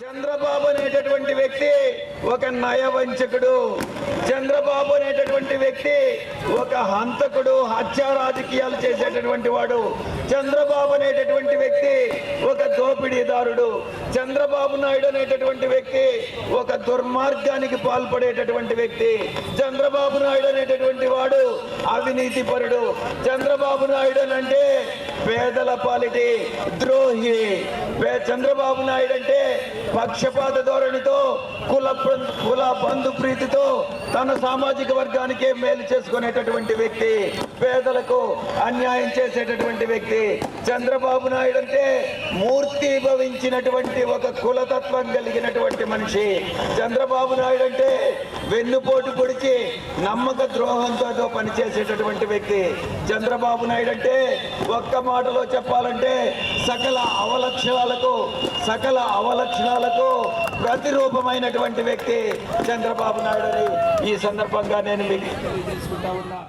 చంద్రబాబు అనేటటువంటి వ్యక్తి ఒక నయవంచకుడు. చంద్రబాబు అనేటటువంటి వ్యక్తి ఒక హంతకుడు హత్య రాజకీయాలు చేసేటటువంటి వాడు. చంద్రబాబు అనేటటువంటి వ్యక్తి ఒక దోపిడీదారుడు. చంద్రబాబు నాయుడు అనేటటువంటి వ్యక్తి ఒక దుర్మార్గానికి పాల్పడేటటువంటి వ్యక్తి. చంద్రబాబు నాయుడు అనేటటువంటి వాడు అవినీతి పరుడు చంద్రబాబు నాయుడు అంటే పేదల పాలిటి ద్రోహి. చంద్రబాబు నాయుడు అంటే పక్షపాత ధోరణితో కుల కుల బంధు ప్రీతితో తన సామాజిక వర్గానికే మేలు చేసుకునేటటువంటి వ్యక్తి పేదలకు అన్యాయం చేసేటటువంటి వ్యక్తి. చంద్రబాబు నాయుడు అంటే మూర్తి భవించినటువంటి ఒక కులతత్వం కలిగినటువంటి మనిషి. చంద్రబాబు నాయుడు అంటే వెన్నుపోటు పొడిచి నమ్మక ద్రోహంతో పనిచేసేటటువంటి వ్యక్తి చంద్రబాబు నాయుడు అంటే ఒక్క మాటలో చెప్పాలంటే సకల అవలక్షణాలకు సకల అవలక్షణాలకు ప్రతిరూపమైనటువంటి వ్యక్తి చంద్రబాబు నాయుడు అని ఈ సందర్భంగా నేను మీకు తెలియజేసుకుంటా ఉన్నా